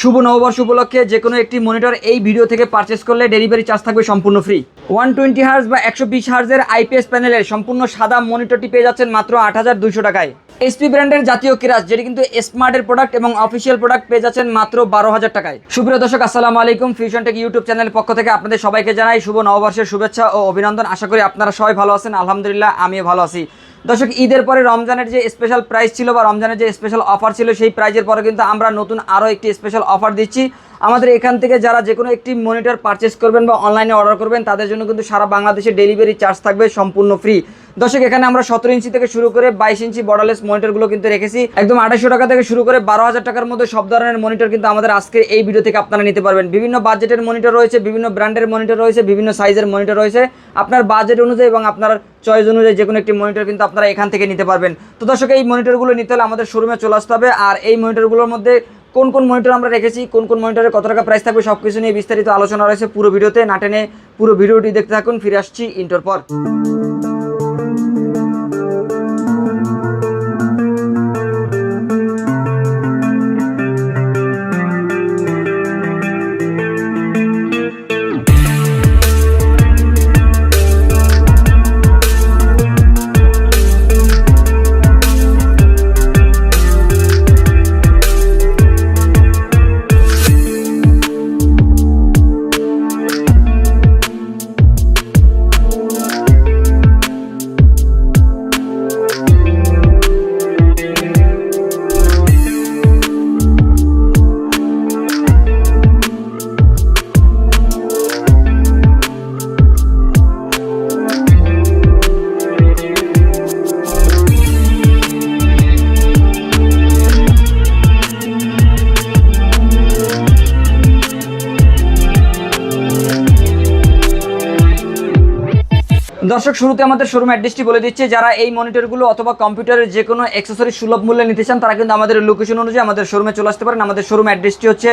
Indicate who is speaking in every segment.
Speaker 1: শুভ নববর্ষ উপলক্ষে যে কোনো একটি মনিটর এই ভিডিও থেকে পারচেস করলে ডেলিভারি চার্জ থাকবে সম্পূর্ণ ফ্রি ওয়ান টোয়েন্টি হার্স বা একশো বিশ হার্সের আইপিএস প্যানেলের সম্পূর্ণ সাদা মনিটরটি পেয়ে যাচ্ছেন মাত্র আট হাজার দুশো টাকায়। এসপি ব্র্যান্ডের জাতীয় কিরাস যেটি কিন্তু স্মার্টের প্রোডাক্ট এবং অফিসিয়াল প্রোডাক্ট পেয়ে যাচ্ছেন মাত্র বারো হাজার টাকায়। সুপ্রিয় দর্শক, আসসালামু আলাইকুম। ফিউশন টেক ইউটিউব চ্যানেলের পক্ষ থেকে আপনাদের সবাইকে জানাই শুভ নববর্ষের শুভেচ্ছা ও অভিনন্দন। আশা করি আপনারা সবাই ভালো আছেন। আলহামদুলিল্লাহ, আমিও ভালো আছি। দর্শক, ঈদের পরে রমজানের যে স্পেশাল প্রাইস ছিল বা রমজানের যে স্পেশাল অফার ছিল, সেই প্রাইজের পরে কিন্তু আমরা নতুন আরও একটি স্পেশাল অফার দিচ্ছি। আমাদের এখান থেকে যারা যে কোনো একটি মনিটর পারচেস করবেন বা অনলাইনে অর্ডার করবেন, তাদের জন্য কিন্তু সারা বাংলাদেশে ডেলিভারি চার্জ থাকবে সম্পূর্ণ ফ্রি দর্শক, এখানে আমরা সতেরো ইঞ্চি থেকে শুরু করে বাইশ ইঞ্চি বর্ডারলেস মনিটরগুলো কিন্তু রেখেছি। একদম আড়াইশো টাকা থেকে শুরু করে বারো হাজার টাকার মধ্যে সব ধরনের মনিটর কিন্তু আমাদের আজকের এই ভিডিও থেকে আপনারা নিতে পারবেন। বিভিন্ন বাজেটের মনিটর রয়েছে, বিভিন্ন ব্র্যান্ডের মনিটর রয়েছে, বিভিন্ন সাইজের মনিটর রয়েছে। আপনার বাজেট অনুযায়ী এবং আপনার চয়েস অনুযায়ী যে কোনো একটি মনিটর কিন্তু আপনারা এখান থেকে নিতে পারবেন। তো দর্শক, এই মনিটরগুলো নিতে হলে আমাদের শোরুমে চলে আসতে হবে। আর এই মনিটরগুলোর মধ্যে কোন কোন মনিটর আমরা রেখেছি, কোন কোন মনিটরে কত টাকা প্রাইস থাকবে সব কিছু নিয়ে বিস্তারিত আলোচনা রয়েছে পুরো ভিডিওতে। না টেনে পুরো ভিডিওটি দেখতে থাকুন, ফিরে আসছি ইন্টার পর। দর্শক, শুরুতে আমাদের শোরুম অ্যাড্রেসটি বলে দিচ্ছে, যারা এই মনিটরগুলো অথবা কম্পিউটারের যে কোনো অ্যাক্সেসরি সুলভ মূল্যে নিতে চান, তারা কিন্তু আমাদের লোকেশন অনুযায়ী আমাদের শোরুমে চলে আসতে পারেন। আমাদের শোরুম অ্যাড্রেসটি হচ্ছে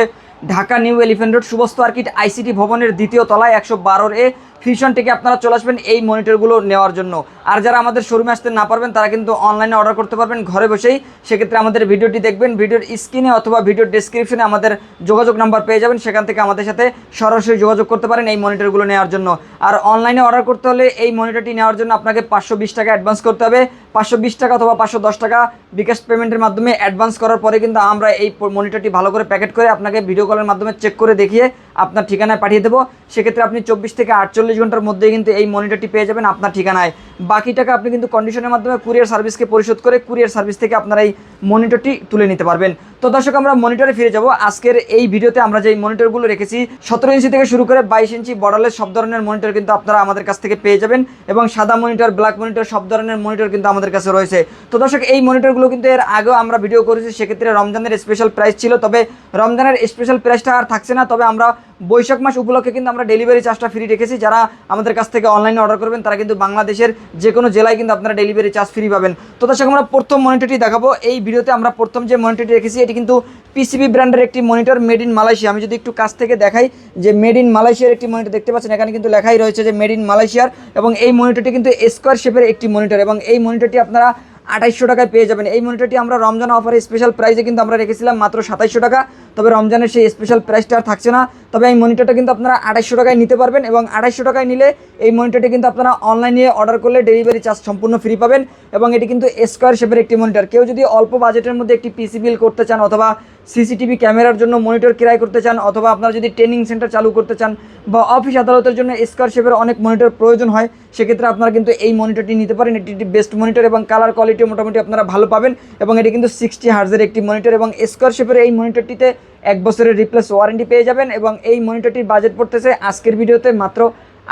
Speaker 1: Dhaka new elephant road, Subastu arcade ICT ভবনের দ্বিতীয় তলায় একশো বারোর এ ফিউশন থেকে আপনারা চলে আসবেন এই মনিটরগুলো নেওয়ার জন্য। আর যারা আমাদের শোরুমে আসতে না পারবেন, তারা কিন্তু অনলাইনে অর্ডার করতে পারবেন ঘরে বসেই। সেক্ষেত্রে আমাদের ভিডিওটি দেখবেন, ভিডিওর স্ক্রিনে অথবা ভিডিওর ডিসক্রিপশনে আমাদের যোগাযোগ নাম্বার পেয়ে যাবেন। সেখান থেকে আমাদের সাথে সরাসরি যোগাযোগ করতে পারেন এই মনিটরগুলো নেওয়ার জন্য। আর অনলাইনে অর্ডার করতে হলে এই মনিটরটি নেওয়ার জন্য আপনাকে পাঁচশো বিশ টাকা অ্যাডভান্স করতে হবে। পাঁচশো বিশ টাকা অথবা পাঁচশো দশ টাকা বিকাশ পেমেন্টের মাধ্যমে অ্যাডভান্স করার পরে কিন্তু আমরা এই মনিটরটি ভালো করে প্যাকেট করে আপনাকে ভিডিও কলের মাধ্যমে চেক করে দেখিয়ে আপনার ঠিকানায় পাঠিয়ে দেবো। সেক্ষেত্রে আপনি চব্বিশ থেকে আটচল্লিশ ঘণ্টার মধ্যেই কিন্তু এই মনিটরটি পেয়ে যাবেন আপনার ঠিকানায়। বাকি টাকা আপনি কিন্তু কন্ডিশনের মাধ্যমে কুরিয়ার সার্ভিসকে পরিশোধ করে কুরিয়ার সার্ভিস থেকে আপনারা এই মনিটরটি তুলে নিতে পারবেন। তো দর্শক, আমরা মনিটরে ফিরে যাব। আজকের এই ভিডিওতে আমরা যে মনিটরগুলো রেখেছি, সতেরো ইঞ্চি থেকে শুরু করে বাইশ ইঞ্চি বর্ডারলেস সব ধরনের মনিটর কিন্তু আপনারা আমাদের কাছ থেকে পেয়ে যাবেন এবং সাদা মনিটর ব্ল্যাক মনিটর সব ধরনের মনিটর কিন্তু আমাদের কাছে রয়েছে। তো দর্শক, এই মনিটরগুলো কিন্তু এর আগেও আমরা ভিডিও করেছি, সেক্ষেত্রে রমজানের স্পেশাল প্রাইস ছিল। তবে রমজানের স্পেশাল প্রাইসটা আর থাকছে না। তবে আমরা বৈশাখ মাস উপলক্ষে কিন্তু আমরা ডেলিভারি চার্জটা ফ্রি রেখেছি। যারা আমাদের কাছ থেকে অনলাইনে অর্ডার করবেন, তারা কিন্তু বাংলাদেশের যে কোনো জেলায় কিন্তু আপনারা ডেলিভারি চার্জ ফ্রি পাবেন। তো দর্শক, আমরা প্রথম মনিটরটি দেখাবো। এই ভিডিওতে আমরা প্রথম যে মনিটরটি রেখেছি, এটি কিন্তু পিসিবি ব্র্যান্ডের একটি মনিটর মেড ইন মালয়েশিয়া আমি যদি একটু কাছ থেকে দেখাই যে মেড ইন মালয়েশিয়ার একটি মনিটর দেখতে পাচ্ছেন, এখানে কিন্তু লেখাই রয়েছে যে মেড ইন মালয়েশিয়ার এবং এই মনিটরটি কিন্তু স্কোয়ার শেপের একটি মনিটর এবং এই মনিটরটি আপনারা আঠাইশশো টাকায় পেয়ে যাবেন। এই মনিটরটি আমরা রমজান অফারে স্পেশাল প্রাইসে কিন্তু আমরা রেখেছিলাম মাত্র সাতাইশশো টাকা। তবে রমজানের সেই স্পেশাল প্রাইসটা আর থাকছে না। তবে এই মনিটরটা কিন্তু আপনারা আড়াইশো টাকায় নিতে পারবেন এবং আড়াইশো টাকায় নিলে এই মনিটরটি কিন্তু আপনারা অনলাইনে অর্ডার করলে ডেলিভারি চার্জ সম্পূর্ণ ফ্রি পাবেন এবং এটি কিন্তু স্কোয়ার শেপের একটি মনিটর কেউ যদি অল্প বাজেটের মধ্যে একটি পিসি বিল করতে চান অথবা সিসিটিভি ক্যামেরার জন্য মনিটর ক্রয় করতে চান অথবা আপনারা যদি ট্রেনিং সেন্টার চালু করতে চান বা অফিস আদালতের জন্য স্কোয়ার শেপের অনেক মনিটর প্রয়োজন হয়, সেক্ষেত্রে আপনারা কিন্তু এই মনিটরটি নিতে পারেন। এটি একটি বেস্ট মনিটর এবং কালার কোয়ালিটি মোটামুটি আপনারা ভালো পাবেন এবং এটি কিন্তু সিক্সটি হার্জের একটি মনিটর এবং স্কোয়ার শেপের এই মনিটরটিতে এক বছরের রিপ্লেস ওয়ারেন্টি পেয়ে যাবেন এবং এই মনিটরটির বাজেট পড়তেছে আজকের ভিডিওতে মাত্র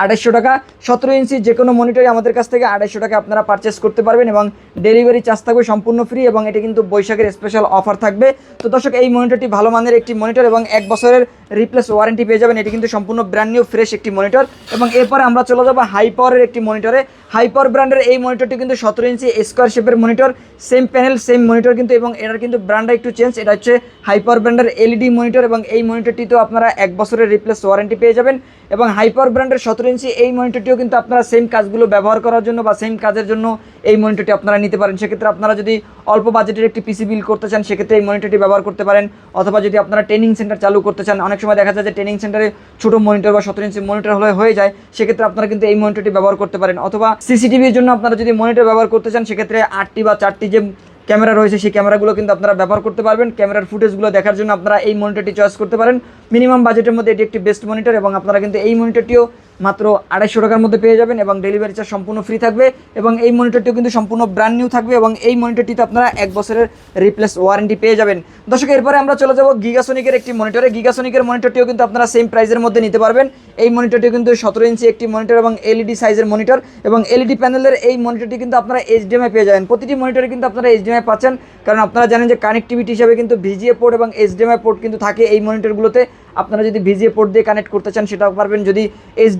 Speaker 1: আড়াইশো টাকা। সতেরো ইঞ্চি যে কোনো মনিটরই আমাদের কাছ থেকে আড়াইশো টাকা আপনারা পারচেস করতে পারবেন এবং ডেলিভারি চার্জ থাকবে সম্পূর্ণ ফ্রি এবং এটি কিন্তু বৈশাখের স্পেশাল অফার থাকবে। তো দর্শক, এই মনিটরটি ভালো মানের একটি মনিটর এবং এক বছরের রিপ্লেস ওয়ারেন্টি পেয়ে যাবেন। এটি কিন্তু সম্পূর্ণ ব্র্যান্ড নিউ ফ্রেশ একটি মনিটর এবং এরপরে আমরা চলে যাব হাই পাওয়ারের একটি মনিটরে হাইপার ব্র্যান্ডের এই মনিটরটি কিন্তু সতেরো ইঞ্চি স্কোয়ার শেপের monitor same panel same monitor কিন্তু এবং এটার কিন্তু ব্র্যান্ডটা একটু চেঞ্জ এটা হচ্ছে হাইপার ব্র্যান্ডের এলইডি মনিটর এবং এই মনিটরটিতেও আপনারা এক বছরের রিপ্লেস ওয়ারেন্টি পেয়ে যাবেন এবং হাইপার ব্র্যান্ডের সতেরো ইঞ্চি এই মনিটরটিও কিন্তু আপনারা সেম কাজগুলো ব্যবহার করার জন্য বা সেম কাজের জন্য এই মনিটরটি আপনারা নিতে পারেন। সেক্ষেত্রে আপনারা যদি অল্প বাজেটের একটি পিসি বিল করতে চান, সেক্ষেত্রে এই মনিটরটি ব্যবহার করতে পারেন। অথবা যদি আপনারা ট্রেনিং সেন্টার চালু করতে চান, অনেক সময় দেখা যায় যে ট্রেনিং সেন্টারে ছোটো মনিটর বা সতেরো ইঞ্চি মনিটর হলে হয়ে যায়, সেক্ষেত্রে আপনারা কিন্তু এই মনিটরটি ব্যবহার করতে পারেন। অথবা সিসিটিভির জন্য আপনারা যদি মনিটর ব্যবহার করতে চান, সেক্ষেত্রে আটটি বা চারটি যে ক্যামেরা রয়েছে, সেই ক্যামেরাগুলো কিন্তু আপনারা ব্যবহার করতে পারবেন। ক্যামেরার ফুটেজগুলো দেখার জন্য আপনারা এই মনিটরটি চয়েস করতে পারেন। মিনিমাম বাজেটের মধ্যে এটি একটি বেস্ট মনিটর এবং আপনারা কিন্তু এই মনিটরটিও মাত্র আড়াইশো টাকার মধ্যে পেয়ে যাবেন এবং ডেলিভারি চার্জ সম্পূর্ণ ফ্রি থাকবে এবং এই মনিটরটিও কিন্তু সম্পূর্ণ ব্র্যান্ড নিউ থাকবে এবং এই মনিটরটিতে আপনারা এক বছরের রিপ্লেস ওয়ারেন্টি পেয়ে যাবেন। দর্শক, এরপরে আমরা চলে যাব গিগাসোনিকের একটি মনিটরে গিগাসোনিকের মনিটরটিও কিন্তু আপনারা সেম প্রাইসের মধ্যে নিতে পারবেন। এই মনিটরটিও কিন্তু সতেরো ইঞ্চি একটি মনিটর এবং এলইডি সাইজের মনিটর এবং এলইডি প্যানেলের এই মনিটরটি কিন্তু আপনারা এইচডিএমআই পেয়ে যাবেন। প্রতিটি মনিটরে কিন্তু আপনারা এইচডিএমআই পাচ্ছেন। কারণ আপনারা জানেন যে কানেক্টিভিটি হিসাবে কিন্তু ভিজিএ পোর্ট এবং এইচডিএমআই পোর্ট কিন্তু থাকে এই মনিটরগুলোতে আপনারা যদি ভিজিএ পোর্ট দিয়ে কানেক্ট করতে চান, সেটাও পারবেন। যদি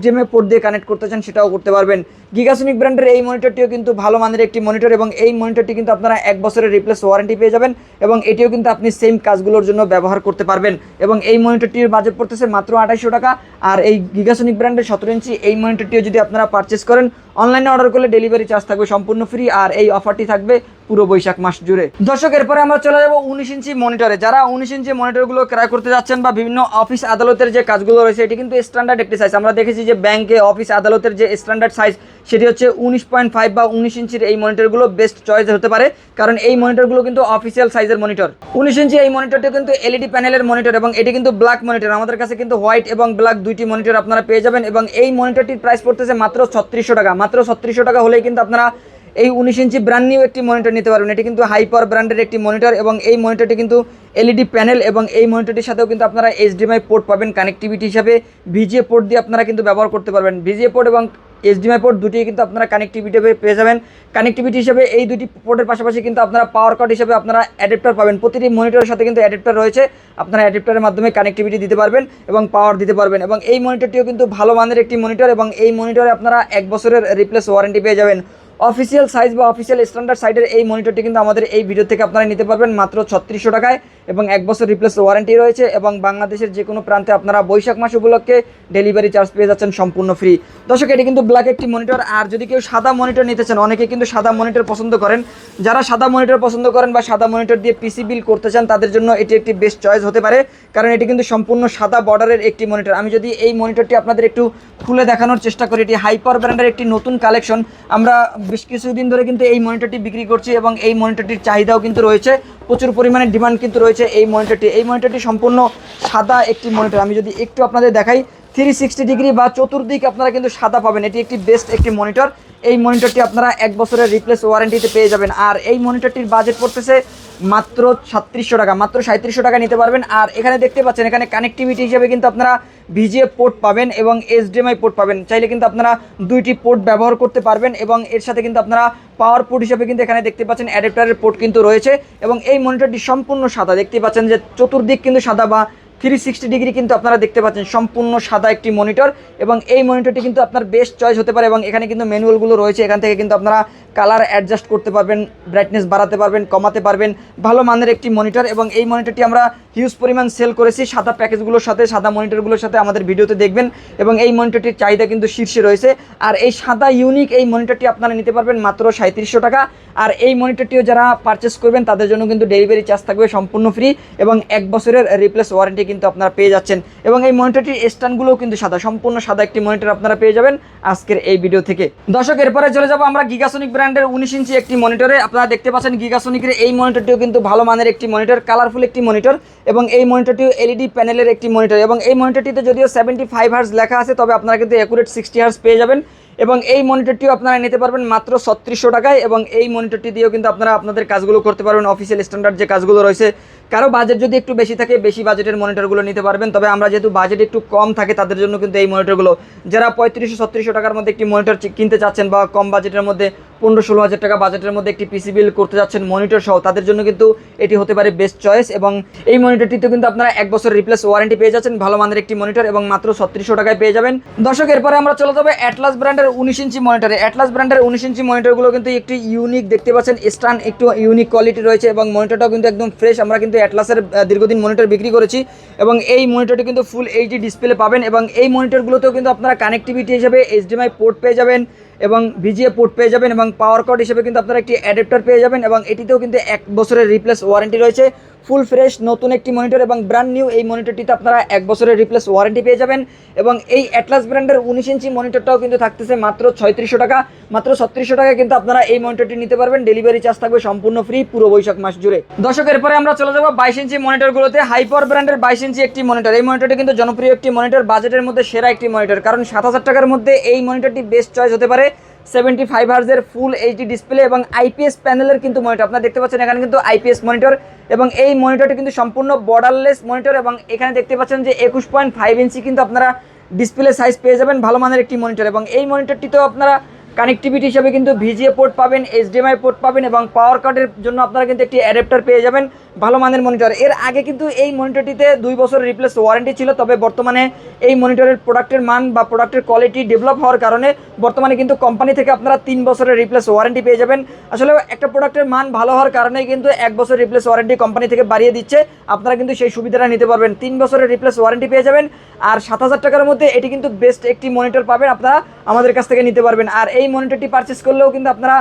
Speaker 1: এইচডিএমআই পোর্ট দিয়ে কানেক্ট করতে চান, সেটাও করতে পারবেন। গিগাসনিক ব্র্যান্ডের এই মনিটরটিও কিন্তু ভালো মানের একটি মনিটর এবং এই মনিটরটি কিন্তু আপনারা এক বছরের রিপ্লেস ওয়ারেন্টি পেয়ে যাবেন এবং এটিও কিন্তু আপনি সেম কাজগুলোর জন্য ব্যবহার করতে পারবেন। এবং এই মনিটরটির বাজেট পড়তেছে মাত্র আঠাইশশো টাকা, আর এই গিগাসনিক ব্র্যান্ডের সতেরো ইঞ্চি এই মনিটরটিও যদি আপনারা পারচেস করেন অনলাইনে অর্ডার করলে ডেলিভারি চার্জ থাকবে সম্পূর্ণ ফ্রি আর এই অফারটি থাকবে পুরো বৈশাখ মাস জুড়ে। দর্শক, এরপরে আমরা চলে যাব উনিশ ইঞ্চি মনিটরে যারা উনিশ ইঞ্চি মনিটরগুলো ক্রয় করতে যাচ্ছেন বা বিভিন্ন অফিস আদালতের যে কাজগুলো রয়েছে, এটি কিন্তু স্ট্যান্ডার্ড একটি সাইজ আমরা দেখেছি যে ব্যাংকে অফিস আদালতের যে স্ট্যান্ডার্ড সাইজ সেটি হচ্ছে উনিশ পয়েন্ট ফাইভ বা উনিশ ইঞ্চির এই মনিটরগুলো বেস্ট চয়েস হতে পারে, কারণ এই মনিটরগুলো কিন্তু অফিসিয়াল সাইজের মনিটর উনিশ ইঞ্চি এই মনিটরটি কিন্তু এলইডি প্যানেলের মনিটর এবং এটি কিন্তু ব্ল্যাক মনিটর আমাদের কাছে কিন্তু হোয়াইট এবং ব্ল্যাক দুইটি মনিটর আপনারা পেয়ে যাবেন এবং এই মনিটরটির প্রাইস পড়তেছে মাত্র ছত্রিশশো টাকা। মাত্র ছত্রিশশো টাকা হলেই কিন্তু আপনারা এই উনিশ ইঞ্চি ব্র্যান্ড নিউ একটি মনিটর নিতে পারবেন। এটি কিন্তু হাইপার ব্র্যান্ডের একটি মনিটর এবং এই মনিটরটি কিন্তু এলইডি প্যানেল এবং এই মনিটরটির সাথেও কিন্তু আপনারা এইচডিএমআই পোর্ট পাবেন। কানেক্টিভিটি হিসাবে ভিজিএ পোর্ট দিয়ে আপনারা কিন্তু ব্যবহার করতে পারবেন। ভিজিএ পোর্ট এবং এইচডিএমআই পোর্ট দুটি কিন্তু আপনারা কানেক্টিভিটি পেয়ে যাবেন। কানেক্টিভিটি হিসেবে এই দুটি পোর্টের পাশাপাশি কিন্তু আপনারা পাওয়ার কার্ড হিসেবে আপনারা অ্যাডাপ্টার পাবেন। প্রতিটি মনিটরের সাথে কিন্তু অ্যাডাপ্টার রয়েছে। আপনারা অ্যাডাপ্টারের মাধ্যমে কানেক্টিভিটি দিতে পারবেন এবং পাওয়ার দিতে পারবেন। এবং এই মনিটরটিও কিন্তু ভালো মানের একটি মনিটর এবং এই মনিটরে আপনারা এক বছরের রিপ্লেস ওয়ারেন্টি পেয়ে যাবেন। অফিসিয়াল সাইজ বা অফিসিয়াল স্ট্যান্ডার্ড সাইডের এই মনিটরটি কিন্তু আমাদের এই ভিডিও থেকে আপনারা নিতে পারবেন মাত্র ছত্রিশশো টাকায় এবং এক বছর রিপ্লেস ওয়ারেন্টি রয়েছে এবং বাংলাদেশের যে কোনো প্রান্তে আপনারা বৈশাখ মাস উপলক্ষে ডেলিভারি চার্জ পেয়ে যাচ্ছেন সম্পূর্ণ ফ্রি দর্শক, এটি কিন্তু ব্ল্যাক একটি মনিটর আর যদি কেউ সাদা মনিটর নিতে চান, অনেকে কিন্তু সাদা মনিটর পছন্দ করেন। যারা সাদা মনিটর পছন্দ করেন বা সাদা মনিটর দিয়ে পিসি বিল করতে চান, তাদের জন্য এটি একটি বেস্ট চয়েস হতে পারে। কারণ এটি কিন্তু সম্পূর্ণ সাদা বর্ডারের একটি মনিটর আমি যদি এই মনিটরটি আপনাদের একটু খুলে দেখানোর চেষ্টা করি, এটি হাইপার ব্র্যান্ডের একটি নতুন কালেকশন আমরা বেশ কিছুদিন ধরে কিন্তু এই মনিটরটি বিক্রি করছি এবং এই মনিটরটির চাহিদাও কিন্তু রয়েছে। প্রচুর পরিমাণে ডিমান্ড কিন্তু রয়েছে এই মনিটরটি এই মনিটরটি সম্পূর্ণ সাদা একটি মনিটর আমি যদি একটু আপনাদের দেখাই থ্রি সিক্সটি ডিগ্রি বা চতুর্দিক আপনারা কিন্তু সাদা পাবেন। এটি একটি বেস্ট একটি মনিটর এই মনিটরটি আপনারা এক বছরের রিপ্লেস ওয়ারেন্টিতে পেয়ে যাবেন। আর এই মনিটরটির বাজেট পড়তেছে মাত্র সাতত্রিশশো টাকা, মাত্র সাঁত্রিশশো টাকা নিতে পারবেন। আর এখানে দেখতে পাচ্ছেন, এখানে কানেক্টিভিটি হিসেবে কিন্তু আপনারা ভিজিএ পোর্ট পাবেন এবং এইচডিএমআই পোর্ট পাবেন। চাইলে কিন্তু আপনারা দুইটি পোর্ট ব্যবহার করতে পারবেন এবং এর সাথে কিন্তু আপনারা পাওয়ার পোর্ট হিসেবে কিন্তু এখানে দেখতে পাচ্ছেন অ্যাডাপ্টারের পোর্ট কিন্তু রয়েছে এবং এই মনিটরটি সম্পূর্ণ সাদা। দেখতে পাচ্ছেন যে চতুর্দিক কিন্তু সাদা বা থ্রি সিক্সটি ডিগ্রি কিন্তু আপনারা দেখতে পাচ্ছেন, সম্পূর্ণ সাদা একটি মনিটর এবং এই মনিটরটি কিন্তু আপনার বেস্ট চয়েস হতে পারে এবং এখানে কিন্তু ম্যানুয়ালগুলো রয়েছে, এখান থেকে কিন্তু আপনারা কালার অ্যাডজাস্ট করতে পারবেন ব্রাইটনেস বাড়াতে পারবেন, কমাতে পারবেন, ভালো মানের একটি মনিটর এবং এই মনিটরটি আমরা হিউজ পরিমাণ সেল করেছি, সাদা প্যাকেজগুলোর সাথে, সাদা মনিটরগুলোর সাথে আমাদের ভিডিওতে দেখবেন এবং এই মনিটরটির চাহিদা কিন্তু শীর্ষে রয়েছে। আর এই সাদা ইউনিক এই মনিটরটি আপনারা নিতে পারবেন মাত্র সাঁত্রিশশো টাকা। আর এই মনিটরটিও যারা পারচেস করবেন, তাদের জন্য কিন্তু ডেলিভারি চার্জ থাকবে সম্পূর্ণ ফ্রি এবং এক বছরের রিপ্লেস ওয়ারেন্টি কিন্তু আপনারা পেয়ে যাচ্ছেন। এবং এই মনিটরটির স্ট্যান্ডগুলোও কিন্তু সাদা, সম্পূর্ণ সাদা একটি মনিটর আপনারা পেয়ে যাবেন আজকের এই ভিডিও থেকে। দর্শক, এরপরে চলে যাব আমরা গিগাসনিক ব্র্যান্ডের উনিশ ইঞ্চি একটি মনিটরে। আপনারা দেখতে পাচ্ছেন গিগাসনিকের এই মনিটরটিও কিন্তু ভালো মানের একটি মনিটর কালারফুল একটি মনিটর এবং এই মনিটরটিও এলইডি প্যানেলের একটি মনিটর এবং এই মনিটরটিতে যদিও সেভেন্টি ফাইভ হার্স লেখা আছে, তবে আপনারা কিন্তু অ্যাকুরেট সিক্সটি হার্স পেয়ে যাবেন। এবং এই মনিটরটিও আপনারা নিতে পারবেন মাত্র ছত্রিশশো টাকায় এবং এই মনিটরটি দিয়েও কিন্তু আপনারা আপনাদের কাজগুলো করতে পারবেন। অফিসিয়াল স্ট্যান্ডার্ড যে কাজগুলো রয়েছে, কারও বাজেট যদি একটু বেশি থাকে, বেশি বাজেটের মনিটরগুলো নিতে পারবেন। তবে আমরা যেহেতু বাজেট একটু কম থাকে, তাদের জন্য কিন্তু এই মনিটরগুলো, যারা পঁয়ত্রিশশো, ছত্রিশশো টাকার মধ্যে একটি মনিটর কিনতে চাচ্ছেন বা কম বাজেটের মধ্যে পনেরো, ষোলো হাজার টাকা বাজেটের মধ্যে একটি পিসি বিল করতে যাচ্ছেন মনিটর সহ, তাদের জন্য কিন্তু এটি হতে পারে বেস্ট চয়েস এবং এই মনিটরটিতে কিন্তু আপনারা এক বছর রিপ্লেস ওয়ারেন্টি পেয়ে যাচ্ছেন। ভালো মানের একটি মনিটর এবং মাত্র ছত্রিশশো টাকায় পেয়ে যাবেন। দর্শক, এরপরে আমরা চলে যাব অ্যাটলাস ব্র্যান্ডের ব্র্যান্ডের উনিশ ইঞ্চি মনিটর অ্যাটলাস ব্র্যান্ডের উনিশ ইঞ্চি মনিটরগুলো কিন্তু একটু ইউনিক দেখতে পাচ্ছেন স্টান একটু ইউনিক কোয়ালিটি রয়েছে এবং মনিটরটাও কিন্তু একদম ফ্রেশ আমরা কিন্তু অ্যাটলাসের দীর্ঘদিন মনিটর বিক্রি করেছি এবং এই মনিটরটি কিন্তু ফুল এইচডি ডিসপ্লে পাবেন এবং এই মনিটরগুলোতেও কিন্তু আপনারা কানেক্টিভিটি হিসেবে এইচডিএমআই পোর্ট পেয়ে যাবেন এবং ভিজিএ পোর্ট পেয়ে যাবেন এবং পাওয়ার কর্ড হিসেবে কিন্তু আপনারা একটি অ্যাডাপ্টার পেয়ে যাবেন এবং এটিতেও কিন্তু এক বছরের রিপ্লেস ওয়ারেন্টি রয়েছে। ফুল ফ্রেশ নতুন একটি মনিটর এবং ব্র্যান্ড নিউ এই মনিটরটিতে আপনারা এক বছরের রিপ্লেস ওয়ারেন্টি পেয়ে যাবেন এবং এই অ্যাটলাস ব্র্যান্ডের উনিশ ইঞ্চি মনিটরটাও কিন্তু থাকতেছে মাত্র ছয়ত্রিশশো টাকা, মাত্র ছত্রিশশো টাকা কিন্তু আপনারা এই মনিটরটি নিতে পারবেন। ডেলিভারি চার্জ থাকবে সম্পূর্ণ ফ্রি পুরো বৈশাখ মাস জুড়ে। দর্শকের পরে আমরা চলে যাব বাইশ ইঞ্চি মনিটরগুলোতে। হাইপার ব্র্যান্ডের বাইশ ইঞ্চি একটি মনিটর। এই মনিটরটি কিন্তু জনপ্রিয় একটি মনিটর বাজেটের মধ্যে সেরা একটি মনিটর, কারণ সাত হাজার টাকার মধ্যে এই মনিটরটি বেস্ট চয়েস হতে পারে। সেভেন্টি ফাইভ হার্জের ফুল এইচডি ডিসপ্লে এবং আইপিএস প্যানেলের কিন্তু মনিটর আপনারা দেখতে পাচ্ছেন এখানে কিন্তু আইপিএস মনিটর এবং এই মনিটরটি কিন্তু সম্পূর্ণ বর্ডারলেস মনিটর এবং এখানে দেখতে পাচ্ছেন যে একুশ পয়েন্ট ফাইভ ইঞ্চি কিন্তু আপনারা ডিসপ্লে সাইজ পেয়ে যাবেন ভালো মানের একটি মনিটর এবং এই মনিটরটিতেও আপনারা কানেক্টিভিটি হিসেবে কিন্তু ভিজিএ পোর্ট পাবেন এইচডিএমআই পোর্ট পাবেন এবং পাওয়ার কার্ডের জন্য আপনারা কিন্তু একটি অ্যাডাপ্টার পেয়ে যাবেন। ভালো মানের মনিটর এর আগে কিন্তু এই মনিটরটিতে দুই বছর রিপ্লেস ওয়ারেন্টি ছিল, তবে বর্তমানে এই মনিটরের প্রোডাক্টের মান বা প্রোডাক্টের কোয়ালিটি ডেভেলপ হওয়ার কারণে বর্তমানে কিন্তু কোম্পানি থেকে আপনারা তিন বছরের রিপ্লেস ওয়ারেন্টি পেয়ে যাবেন। আসলে একটা প্রোডাক্টের মান ভালো হওয়ার কারণেই কিন্তু এক বছর রিপ্লেস ওয়ারেন্টি কোম্পানি থেকে বাড়িয়ে দিচ্ছে। আপনারা কিন্তু সেই সুবিধাটা নিতে পারবেন। তিন বছরের রিপ্লেস ওয়ারেন্টি পেয়ে যাবেন। আর সাত হাজার টাকার মধ্যে এটি কিন্তু বেস্ট একটি মনিটর পাবেন আপনারা আমাদের কাছ থেকে নিতে পারবেন। আর এই মনিটরটি পারচেস করলেও কিন্তু আপনারা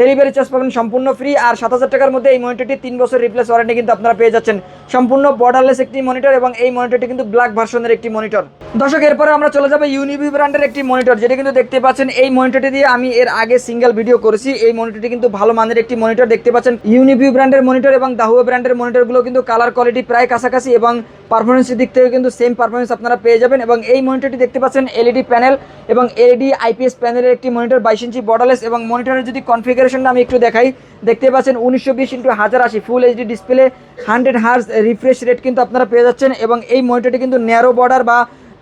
Speaker 1: ডেলিভারি চার্জ পাবেন সম্পূর্ণ ফ্রি আর সাত হাজার টাকার মধ্যে এই মনিটরটি তিন বছর রিপ্লেস ওয়ারেন্টি কিন্তু আপনারা পেয়ে যাচ্ছেন। সম্পূর্ণ বর্ডারলেস একটি মনিটর এবং এই মনিটরটি কিন্তু ব্ল্যাক ভার্সনের একটি মনিটর দর্শক, এরপরে আমরা চলে যাব ইউনিভি ব্র্যান্ডের একটি মনিটর যেটা কিন্তু দেখতে পাচ্ছেন এই মনিটরটি দিয়ে আমি এর আগে সিঙ্গেল ভিডিও করেছি। এই মনিটরটি কিন্তু ভালো মানের একটি মনিটর দেখতে পাচ্ছেন। ইউনিভি ব্র্যান্ডের মনিটর এবং দাহুয়া ব্র্যান্ডের মনিটরগুলো কিন্তু কালার কোয়ালিটি প্রায় কাছাকাছি এবং পারফরমেন্সের দিক থেকে কিন্তু সেম পারফরমেন্স আপনারা পেয়ে যাবেন এবং এই মনিটরটি দেখতে পাচ্ছেন এলইডি প্যানেল এবং এলইডি আইপিএস প্যানেলের একটি মনিটর বাইশ ইঞ্চি বর্ডারলেস এবং মনিটরের যদি কনফিগারেশনটা আমি একটু দেখাই, দেখতে পাচ্ছেন উনিশশো বিশ ইন্টু হাজার আশি full HD display hundred hertz refresh rate কিন্তু আপনারা পেয়ে যাচ্ছেন এবং এই মনিটরটি কিন্তু ন্যারো বর্ডার বা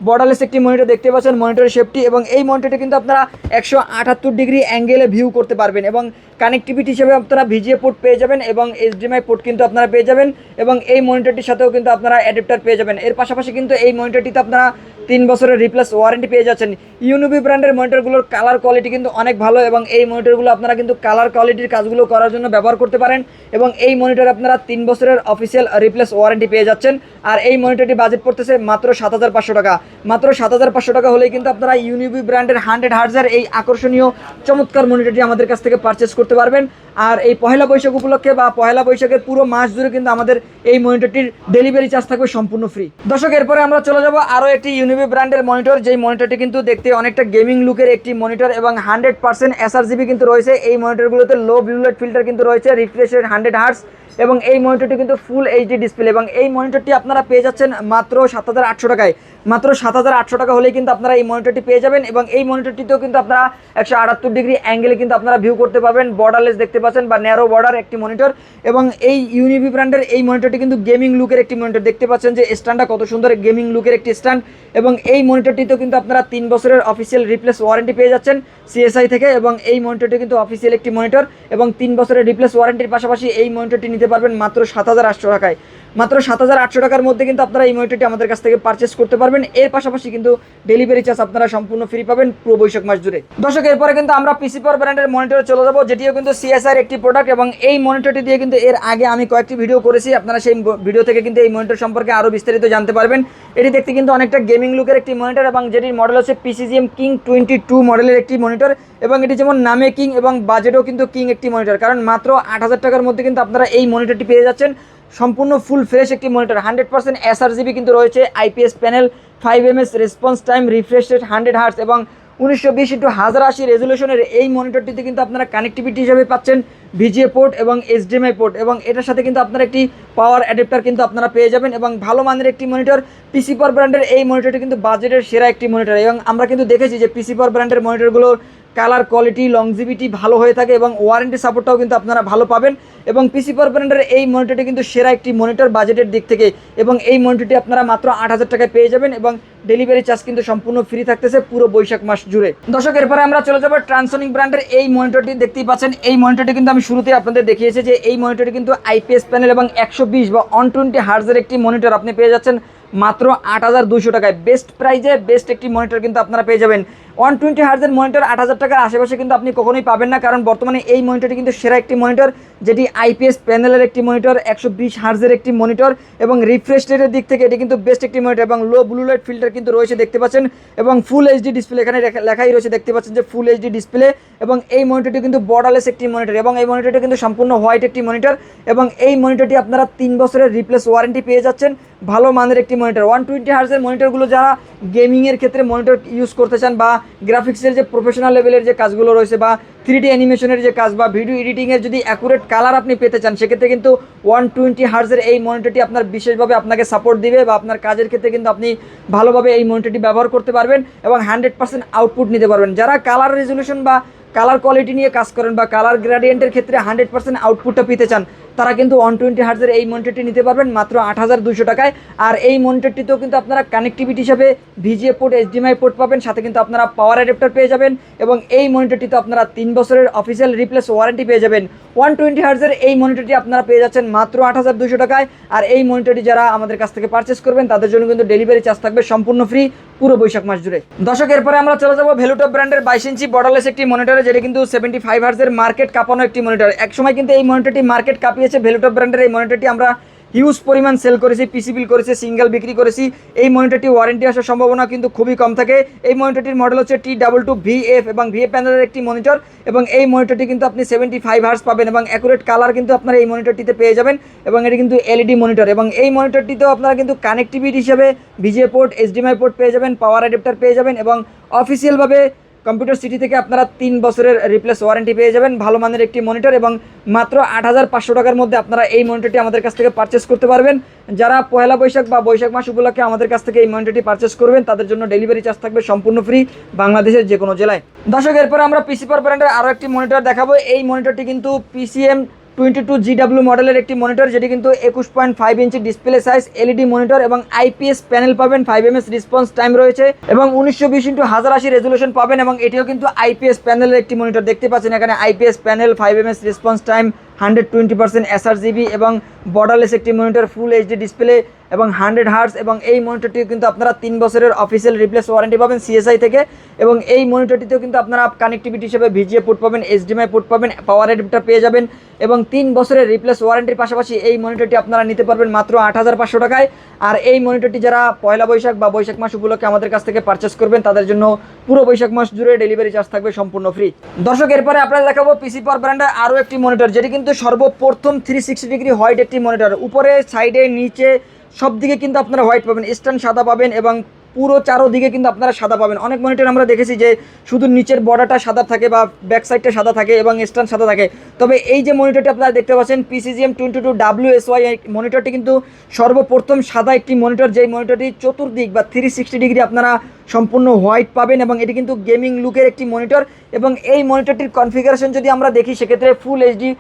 Speaker 1: বর্ডারলেস একটি মনিটর দেখতে পাচ্ছেন মনিটরের সেফটি এবং এই মনিটরটি কিন্তু আপনারা একশো আটাত্তর ডিগ্রি অ্যাঙ্গেলে ভিউ করতে পারবেন এবং কানেক্টিভিটি হিসেবে আপনারা ভিজিএ পোর্ট পেয়ে যাবেন এবং এইচডিএমআই পোর্ট কিন্তু আপনারা পেয়ে যাবেন এবং এই মনিটরটির সাথেও কিন্তু আপনারা অ্যাডাপ্টার পেয়ে যাবেন। এর পাশাপাশি কিন্তু এই মনিটরটিতে আপনারা তিন বছরের রিপ্লেস ওয়ারেন্টি পেয়ে যাচ্ছেন। ইউনিবি ব্র্যান্ডের মনিটরগুলোর কালার কোয়ালিটি কিন্তু অনেক ভালো এবং এই মনিটরগুলো আপনারা কিন্তু কালার কোয়ালিটির কাজগুলো করার জন্য ব্যবহার করতে পারেন এবং এই মনিটর আপনারা তিন বছরের অফিসিয়াল রিপ্লেস ওয়ারেন্টি পেয়ে যাচ্ছেন। আর এই মনিটরটি বাজেট পড়তেছে মাত্র সাত হাজার পাঁচশো টাকা। মাত্র সাত হাজার পাঁচশো টাকা হলেই কিন্তু আপনারা ইউনিবি ব্র্যান্ডের হান্ড্রেড হার্জার এই আকর্ষণীয় চমৎকার মনিটরটি আমাদের কাছ থেকে পারচেস করতে পারবেন। আর এই পহেলা বৈশাখ উপলক্ষে বা পহেলা বৈশাখের পুরো মাস জুড়ে কিন্তু আমাদের এই মনিটরটির ডেলিভারি চার্জ থাকবে সম্পূর্ণ ফ্রি দর্শক, এরপরে আমরা চলে যাব আরও একটি ইউনিবি ব্র্যান্ডের মনিটর যেই মনিটরটি কিন্তু দেখতে অনেকটা গেমিং লুকের একটি মনিটর এবং হান্ড্রেড পার্সেন্ট এসআরজিবি কিন্তু রয়েছে। এই মনিটরগুলোতে লো বিউলেট ফিল্টার কিন্তু রয়েছে রিফ্রেশ রেট হান্ড্রেড হার্স এবং এই মনিটরটি কিন্তু ফুল এইচডি ডিসপ্লে এবং এই মনিটরটি আপনারা পেয়ে যাচ্ছেন মাত্র সাত হাজার আটশো টাকায়। মাত্র সাত হাজার আটশো টাকা হলেই কিন্তু আপনারা এই মনিটরটি পেয়ে যাবেন এবং এই মনিটরটিতেও কিন্তু আপনারা একশো আটাত্তর ডিগ্রি অ্যাঙ্গেলে কিন্তু আপনারা ভিউ করতে পারবেন। বর্ডারলেস দেখতে পাচ্ছেন বা ন্যারো বর্ডার একটি মনিটর এবং এই ইউনিভি ব্র্যান্ডের এই মনিটরটি কিন্তু গেমিং লুকের একটি মনিটর দেখতে পাচ্ছেন যে স্ট্যান্ডটা কত সুন্দর গেমিং লুকের একটি স্ট্যান্ড এবং এই মনিটরটিতেও কিন্তু আপনারা তিন বছরের অফিসিয়াল রিপ্লেস ওয়ারেন্টি পেয়ে যাচ্ছেন সিএসআই থেকে এবং এই মনিটরটি কিন্তু অফিসিয়াল একটি মনিটর এবং তিন বছরের রিপ্লেস ওয়ারেন্টির পাশাপাশি এই মনিটরটি নিতে পারবেন মাত্র সাত হাজার আটশো টাকায়। মাত্র সাত হাজার আটশো টাকার মধ্যে কিন্তু আপনারা এই মনিটরটি আমাদের কাছ থেকে পারচেস করতে পারবেন। এর পাশাপাশি কিন্তু ডেলিভারি চার্জ আপনারা সম্পূর্ণ ফ্রি পাবেন পুরো বৈশাখ মাস জুড়ে। দর্শক, এরপরে কিন্তু আমরা পিসি পাওয়ার ব্র্যান্ডের মনিটরে চলে যাব, যেটিও কিন্তু সিএসআর একটি প্রোডাক্ট এবং এই মনিটরটি দিয়ে কিন্তু এর আগে আমি কয়েকটি ভিডিও করেছি। আপনারা সেই ভিডিও থেকে কিন্তু এই মনিটর সম্পর্কে আরও বিস্তারিত জানতে পারবেন। এটি দেখতে কিন্তু অনেকটা গেমিং লুকের একটি মনিটর এবং যেটির মডেল হচ্ছে পিসিজিএম কিং টোয়েন্টি টু মডেলের একটি মনিটর এবং এটি যেমন নামে কিং এবং বাজেটও কিন্তু কিং একটি মনিটর কারণ মাত্র আট হাজার টাকার মধ্যে কিন্তু আপনারা এই মনিটরটি পেয়ে যাচ্ছেন। সম্পূর্ণ ফুল ফ্রেশ একটি মনিটর হান্ড্রেড পার্সেন্ট এসআরজিবি কিন্তু রয়েছে IPS panel five M S response time refresh rate hundred hertz এবং উনিশশো বিশ ইন্টু হাজার আশি রেজলিউশনের এই মনিটরটিতে কিন্তু আপনারা কানেক্টিভিটি হিসাবে পাচ্ছেন ভিজিএ পোর্ট এবং এইচডিএমআই পোর্ট এবং এটার সাথে কিন্তু আপনারা একটি পাওয়ার অ্যাডাপ্টার কিন্তু আপনারা পেয়ে যাবেন এবং ভালো মানের একটি মনিটর পিসি পাওয়ার ব্র্যান্ডের এই মনিটরটি কিন্তু বাজেটের সেরা একটি মনিটর এবং আমরা কিন্তু দেখেছি যে পিসি পাওয়ার ব্র্যান্ডের মনিটরগুলোর কালার কোয়ালিটি লংজিভিটি ভালো হয়ে থাকে এবং ওয়ারেন্টি সাপোর্টটাও কিন্তু আপনারা ভালো পাবেন। এবং পিসি পাওয়ার ব্র্যান্ডের এই মনিটরটি কিন্তু সেরা একটি মনিটর বাজেটের দিক থেকে। এবং এই মনিটরটি আপনারা মাত্র আট হাজার টাকায় পেয়ে যাবেন এবং ডেলিভারি চার্জ কিন্তু সম্পূর্ণ ফ্রি থাকতেছে পুরো বৈশাখ মাস জুড়ে। দর্শক, এরপরে আমরা চলে যাব ট্রান্সোনিক ব্র্যান্ডের এই মনিটরটি দেখতেই পাচ্ছেন, এই মনিটরটি কিন্তু আমি শুরুতে আপনাদের দেখিয়েছি যে এই মনিটরটি কিন্তু আইপিএস প্যানেল এবং একশো বিশ বা অন টোয়েন্টি হার্জের একটি মনিটর আপনি পেয়ে যাচ্ছেন। মাত্র আট হাজার দুশো টাকায়। বেস্ট প্রাইজে বেস্ট একটি মনিটর কিন্তু আপনারা পেয়ে যাবেন। ওয়ান টোয়েন্টি হার্জের মনিটর আট হাজার টাকার আশেপাশে কিন্তু আপনি কখনোই পাবেন না, কারণ বর্তমানে এই মনিটরটি কিন্তু সেরা একটি মনিটর যেটি আইপিএস প্যানেলের একটি মনিটর একশো বিশ হার্জের একটি মনিটর এবং রিফ্রেশ রেটের দিক থেকে এটি কিন্তু বেস্ট একটি মনিটর এবং লো ব্লু লাইট ফিল্টার কিন্তু রয়েছে দেখতে পাচ্ছেন এবং ফুল এইচডি ডিসপ্লে এখানে লেখাই রয়েছে দেখতে পাচ্ছেন যে ফুল এইচডি ডিসপ্লে এবং এই মনিটরটি কিন্তু বর্ডারলেস একটি মনিটর এবং এই মনিটরটি কিন্তু সম্পূর্ণ হোয়াইট একটি মনিটর এবং এই মনিটরটি আপনারা তিন বছরের রিপ্লেস ওয়ারেন্টি পেয়ে যাচ্ছেন। ভালো মানের একটি মনিটর ওয়ান টোয়েন্টি হার্সের মনিটরগুলো যারা গেমিংয়ের ক্ষেত্রে মনিটর ইউজ করতে চান বা গ্রাফিক্সের যে প্রফেশনাল লেভেলের যে কাজগুলো রয়েছে বা থ্রি ডি অ্যানিমেশনের যে কাজ বা ভিডিও এডিটিংয়ের যদি অ্যাকুরেট কালার আপনি পেতে চান, সেক্ষেত্রে কিন্তু ওয়ান টোয়েন্টি হার্সের এই মনিটরটি আপনার বিশেষভাবে আপনাকে সাপোর্ট দিবে বা আপনার কাজের ক্ষেত্রে কিন্তু আপনি ভালোভাবে এই মনিটরটি ব্যবহার করতে পারবেন এবং হান্ড্রেড পার্সেন্ট আউটপুট নিতে পারবেন। যারা কালার রেজলিউশন বা কালার কোয়ালিটি নিয়ে কাজ করেন বা কালার গ্রেডিয়েন্টের ক্ষেত্রে হান্ড্রেড পার্সেন্ট আউটপুটটা পেতে চান তারা কিন্তু ওয়ান টোয়েন্টি হার্জের এই মনিটরটি নিতে পারবেন মাত্র আট হাজার দুশো টাকায়। আর এই মনিটরটিতেও কিন্তু আপনারা কানেক্টিভিটি হিসাবে ভিজিএ পোর্ট এইচডিএমআই পোর্ট পাবেন, সাথে কিন্তু আপনারা পাওয়ার অ্যাডাপ্টার পেয়ে যাবেন এবং এই মনিটরটিতে আপনারা তিন বছরের অফিসিয়াল রিপ্লেস ওয়ারেন্টি পেয়ে যাবেন। ওয়ান টোয়েন্টি হার্জের এই মনিটরটি আপনারা পেয়ে যাচ্ছেন মাত্র আট হাজার দুশো টাকায়। আর এই মনিটরটি যারা আমাদের কাছ থেকে পারচেস করবেন, তাদের জন্য কিন্তু ডেলিভারি চার্জ থাকবে সম্পূর্ণ ফ্রি পুরো বৈশাখ মাস জুড়ে। দর্শক, এরপরে আমরা চলে যাব ভ্যালুটপ ব্র্যান্ডের বাইশ ইঞ্চি বর্ডারলেস একটি মনিটরে যেটা কিন্তু সেভেন্টি ফাইভ হার্জের মার্কেট কাঁপানো একটি মনিটর একসময় কিন্তু এই মনিটরটি মার্কেট কাঁপিয়েছে ভ্যালুটপ ব্র্যান্ডের এই মনিটরটি আমরা হিউজ পরিমাণ সেল করেছি পিসি বিল করেছি সিঙ্গেল বিক্রি করেছি। এই মনিটরটি ওয়ারেন্টি আসার সম্ভাবনা কিন্তু খুবই কম থাকে। এই মনিটরটির মডেল হচ্ছে T double two V F এবং ভি এফ প্যানেলের একটি মনিটর এবং এই মনিটরটি কিন্তু আপনি সেভেন্টি ফাইভ হার্স পাবেন এবং অ্যাকুরেট কালার কিন্তু আপনারা এই মনিটরটিতে পেয়ে যাবেন এবং এটি কিন্তু এলইডি মনিটর এবং এই মনিটরটিতেও আপনারা কিন্তু কানেক্টিভিটি হিসেবে ভিজিএ পোর্ট এইচডিএমআই পোর্ট পেয়ে যাবেন পাওয়ার অ্যাডাপ্টার পেয়ে যাবেন এবং অফিসিয়ালভাবে কম্পিউটার সিটি থেকে আপনারা তিন বছরের রিপ্লেস ওয়ারেন্টি পেয়ে যাবেন, ভালো মানের একটি মনিটর এবং মাত্র আট হাজার পাঁচশো টাকার মধ্যে আপনারা এই মনিটরটি আমাদের কাছ থেকে পারচেস করতে পারবেন। যারা পয়লা বৈশাখ বা বৈশাখ মাস উপলক্ষে আমাদের কাছ থেকে এই মনিটরটি পারচেস করবেন, তাদের জন্য ডেলিভারি চার্জ থাকবে সম্পূর্ণ ফ্রি বাংলাদেশের যে কোনো জেলায়। দর্শক, এরপরে আমরা পিসি পার ব্র্যান্ডের আরও একটি মনিটর দেখাবো। এই মনিটরটি কিন্তু পিসিএম টোয়েন্টি টু জিডাব্লিউ মডেলের একটি মনিটর, যেটি কিন্তু একুশ point five inch display size LED monitor এবং আইপিএস প্যানেল পাবেন five M S response time রয়েছে এবং উনিশশো বিশ ইন্টু হাজার আশি রেজলিউশন পাবেন এবং এটিও কিন্তু আইপিএস প্যানেলের একটি মনিটর। দেখতে পাচ্ছেন এখানে IPS panel five M S response time hundred twenty percent sRGB এবং বর্ডারলেস একটি মনিটর ফুল এইচডি ডিসপ্লে এবং হান্ড্রেড হার্টস এবং এই মনিটরটিও কিন্তু আপনারা তিন বছরের অফিসিয়াল রিপ্লেস ওয়ারেন্টি পাবেন সিএসআই থেকে এবং এই মনিটরটিতেও কিন্তু আপনারা কানেক্টিভিটি হিসেবে ভিজিএ পোর্ট পাবেন এইচডিএমআই পোর্ট পাবেন পাওয়ার অ্যাডাপ্টার পেয়ে যাবেন এবং তিন বছরের রিপ্লেস ওয়ারেন্টির পাশাপাশি এই মনিটরটি আপনারা নিতে পারবেন মাত্র আট হাজার পাঁচশো টাকায়। আর এই মনিটরটি যারা পয়লা বৈশাখ বা বৈশাখ মাস উপলক্ষে আমাদের কাছ থেকে পারচেস করবেন, তাদের জন্য পুরো বৈশাখ মাস জুড়ে ডেলিভারি চার্জ থাকবে সম্পূর্ণ ফ্রি দর্শক, এরপরে আপনারা দেখাবো পিসি পাওয়ার ব্র্যান্ডের আরও একটি মনিটর যেটি কিন্তু সর্বপ্রথম থ্রি সিক্সটি ডিগ্রি হোয়াইট একটি মনিটর উপরে সাইডে নিচে সব দিকে কিন্তু আপনারা হোয়াইট পাবেন। স্ট্যান্ড সাদা পাবেন এবং পুরো চারোদিকে কিন্তু আপনারা সাদা পাবেন। অনেক মনিটর আমরা দেখেছি যে শুধু নিচের বর্ডারটা সাদা থাকে বা ব্যাক সাইডটা সাদা থাকে এবং স্ট্যান্ড সাদা থাকে। তবে এই যে মনিটরটি আপনারা দেখতে পাচ্ছেন PCGM twenty two W S Y মনিটরটি কিন্তু সর্বপ্রথম সাদা একটি মনিটর যেই মনিটরটি চতুর্দিক বা থ্রি সিক্সটি ডিগ্রি আপনারা সম্পূর্ণ হোয়াইট পাবেন এবং এটি কিন্তু গেমিং লুকের একটি মনিটর এবং এই মনিটরটির কনফিগারেশন যদি আমরা দেখি, সেক্ষেত্রে ফুল এইচডি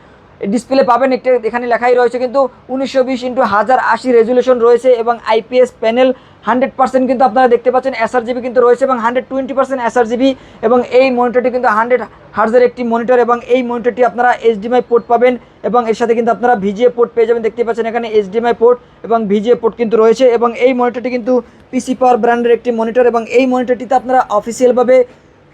Speaker 1: ডিসপ্লে পাবেন, একটা এখানে লেখাই রয়েছে কিন্তু উনিশশো বিশ ইন্টু হাজার আশি রেজুলেশন রয়েছে এবং আইপিএস প্যানেল হান্ড্রেড পার্সেন্ট কিন্তু আপনারা দেখতে পাচ্ছেন এসআরজিবি কিন্তু রয়েছে এবং হান্ড্রেড টোয়েন্টি পার্সেন্ট এসআরজিবি এবং এই মনিটরটি কিন্তু হান্ড্রেড হার্জের একটি মনিটর এবং এই মনিটরটি আপনারা এইচডিএমআই পোর্ট পাবেন এবং এর সাথে কিন্তু আপনারা ভিজিএ পোর্ট পেয়ে যাবেন, দেখতে পাচ্ছেন এখানে এইচডিএমআই পোর্ট এবং ভিজিএ পোর্ট কিন্তু রয়েছে এবং এই মনিটরটি কিন্তু পিসি পাওয়ার ব্র্যান্ডের একটি মনিটর এবং এই মনিটরটিতে আপনারা অফিসিয়ালভাবে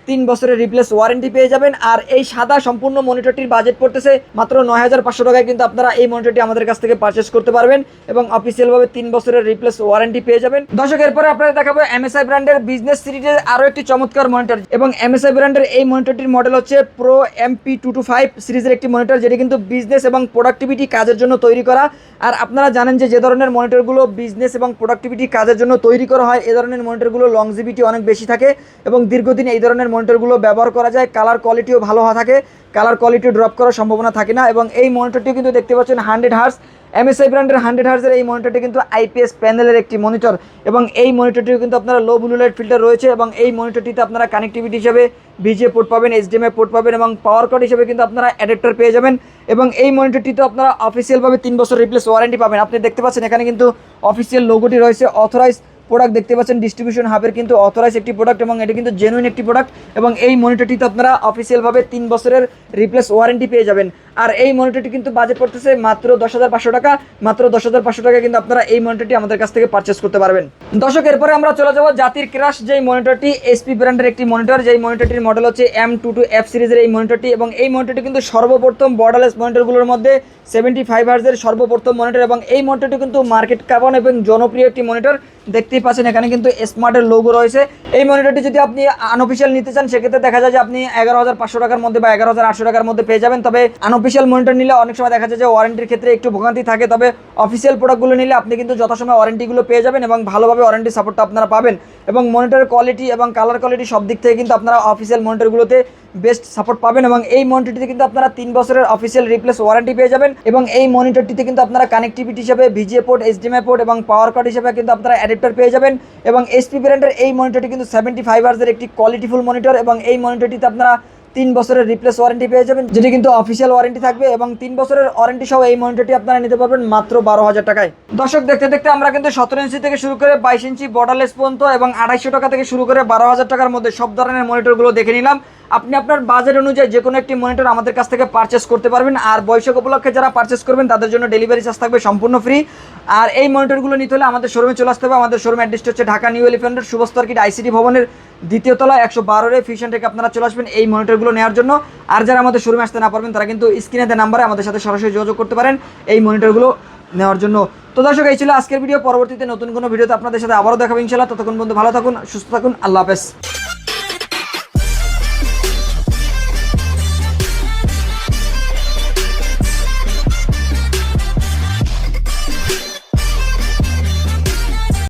Speaker 1: তিন বছরের রিপ্লেস ওয়ারেন্টি পেয়ে যাবেন। আর এই সাদা সম্পূর্ণ মনিটরটির বাজেট পড়তেছে মাত্র নয় হাজার পাঁচশো টাকায়, কিন্তু আপনারা এই মনিটরটি আমাদের কাছ থেকে পারচেস করতে পারবেন এবং অফিসিয়ালভাবে তিন বছরের রিপ্লেস ওয়ারেন্টি পেয়ে যাবেন। দর্শক, এরপরে আপনারা দেখাবো এমএসআই ব্র্যান্ডের বিজনেস সিরিজের আরও একটি চমৎকার মনিটর এবং এমএসআই ব্র্যান্ডের এই মনিটরটির মডেল হচ্ছে Pro MP two two five সিরিজের একটি মনিটর যেটি কিন্তু বিজনেস এবং প্রোডাক্টিভিটি কাজের জন্য তৈরি করা। আর আপনারা জানেন যে যে ধরনের মনিটরগুলো বিজনেস এবং প্রোডাক্টিভিটি কাজের জন্য তৈরি করা হয়, এ ধরনের মনিটরগুলো লংজিভিটি অনেক বেশি থাকে এবং দীর্ঘদিন এই ধরনের মনিটরগুলো ব্যবহার করা যায় কালার কোয়ালিটিও ভালো থাকে কালার কোয়ালিটি ড্রপ করার সম্ভাবনা থাকে না এবং এই মনিটরটিও কিন্তু দেখতে পাচ্ছেন হান্ড্রেড হার্স এমএসআই ব্র্যান্ডের হান্ড্রেড হার্সের এই মনিটরটি কিন্তু আইপিএস প্যানেলের একটি মনিটর এবং এই মনিটরটিও কিন্তু আপনারা লো ব্লু লাইট ফিল্টার রয়েছে এবং এই মনিটরটিতে আপনারা কানেক্টিভিটি হিসেবে ভিজিএ পোর্ট পাবেন এইচডিএমআই পোর্ট পাবেন এবং পাওয়ার কার্ড হিসেবে কিন্তু আপনারা অ্যাডাপ্টার পেয়ে যাবেন এবং এই মনিটরটিতে আপনারা অফিসিয়ালভাবে তিন বছর রিপ্লেস ওয়ারেন্টি পাবেন। আপনি দেখতে পাচ্ছেন এখানে কিন্তু অফিসিয়াল লোগোটি রয়েছে অথরাইজ প্রোডাক্ট দেখতে পাচ্ছেন ডিস্ট্রিবিউশন হাবের কিন্তু অথরাইজ একটি প্রোডাক্ট এবং এটি কিন্তু জেনুইন একটি প্রোডাক্ট এবং এই মনিটরটিতে আপনারা অফিসিয়ালভাবে তিন বছরের রিপ্লেস ওয়ারেন্টি পেয়ে যাবেন। আর এই মনিটরটি কিন্তু বাজেট পড়তেছে মাত্র দশ হাজার পাঁচশো টাকা, মাত্র দশ হাজার পাঁচশো টাকা কিন্তু আপনারা এই মনিটরটি আমাদের কাছ থেকে পারচেস করতে পারবেন। দর্শক, এরপরে আমরা চলে যাব জাতির ক্রাশ যেই মনিটরটি এসপি ব্র্যান্ডের একটি মনিটর যেই মনিটরটির মডেল হচ্ছে এম টু টু এফ সিরিজের এই মনিটরটি এবং এই মনিটরটি কিন্তু সর্বপ্রথম বর্ডারলেস মনিটরগুলোর মধ্যে সেভেন্টি ফাইভ হার্জের সর্বপ্রথম মনিটর এবং এই মনিটরটি কিন্তু মার্কেট কাবন এবং জনপ্রিয় একটি মনিটর দেখতেই পাচ্ছেন, এখানে কিন্তু স্মার্টের লোগো রয়েছে। এই মনিটরটি যদি আপনি আনঅফিসিয়াল নিতে চান, সেক্ষেত্রে দেখা যায় যে আপনি এগারো হাজার পাঁচশো টাকার মধ্যে বা এগারো হাজার আটশো টাকার মধ্যে পেয়ে যাবেন। তবে আনঅফিসিয়াল মনিটর নিলে অনেক সময় দেখা যায় যে ওয়ারেন্টির ক্ষেত্রে একটু ভোগান্তি থাকে। তবে অফিসিয়াল প্রোডাক্টগুলো নিলে আপনি কিন্তু যথাসময় ওয়ারেন্টিগুলো পেয়ে যাবেন এবং ভালোভাবে ওয়ারেন্টি সাপোর্টটা আপনারা পাবেন। এবং মনিটরের কোয়ালিটি এবং কালার কোয়ালিটি সব দিক থেকে কিন্তু আপনারা অফিসিয়াল মনিটরগুলোতে বেস্ট সাপোর্ট পাবেন এবং এই মনিটরটিতে কিন্তু আপনারা তিন বছরের অফিসিয়াল রিপ্লেস ওয়ারেন্টি পেয়ে যাবেন এবং এই মনিটরটিতে কিন্তু আপনারা কানেক্টিভিটি হিসেবে ভিজিএ পোর্ট এইচডিএমআই পোর্ট এবং পাওয়ার কার্ড হিসেবে কিন্তু আপনারা অ্যাডাপ্টার পেয়ে যাবেন এবং এসপি ব্র্যান্ডের এই মনিটরটি কিন্তু সেভেন্টি ফাইভ আর্সের একটি কোয়ালিটিফুল মনিটর এবং এই মনিটরটিতে আপনারা তিন বছরের রিপ্লেস ওয়ারেন্টি পেয়ে যাবেন, যেটি কিন্তু অফিসিয়াল ওয়ারেন্টি থাকবে এবং তিন বছরের ওয়ারেন্টি সহ এই মনিটরটি আপনারা নিতে পারবেন মাত্র বারো হাজার টাকায়। দর্শক, দেখতে দেখতে আমরা কিন্তু সতেরো ইঞ্চি থেকে শুরু করে বাইশ ইঞ্চি বর্ডারলেস পর্যন্ত এবং আড়াইশো টাকা থেকে শুরু করে বারো হাজার টাকার মধ্যে সব ধরনের মনিটরগুলো দেখে নিলাম। আপনি আপনার বাজেট অনুযায়ী যে কোনো একটি মনিটর আমাদের কাছ থেকে পারচেস করতে পারবেন। আর বৈশাখ উপলক্ষে যারা পারচেস করবেন, তাদের জন্য ডেলিভারি চার্জ থাকবে সম্পূর্ণ ফ্রি আর এই মনিটরগুলো নিতে হলে আমাদের শোরুমে চলে আসতে হবে। আমাদের শোরুম অ্যাড্রেসটা হচ্ছে ঢাকা নিউ এলিফেন্টের শুভস্থ আর্কিট আইসিটি ভবনের দ্বিতীয় তলা একশো বারোরে ফিউশন থেকে আপনারা চলে আসবেন এই মনিটরগুলো নেওয়ার জন্য। আর যারা আমাদের শোরুমে আসতে না পারবেন, তারা কিন্তু স্ক্রিনে দেয় নাম্বারে আমাদের সাথে সরাসরি যোগাযোগ করতে পারেন এই মনিটরগুলো নেওয়ার জন্য। তো দর্শক, এই ছিল আজকের ভিডিও পরবর্তীতে নতুন কোনো ভিডিওতে আপনাদের সাথে আবারও দেখাবো ইনশাল্লাহ ততক্ষণ বন্ধু ভালো থাকুন, সুস্থ থাকুন। আল্লাহ হাফেজ।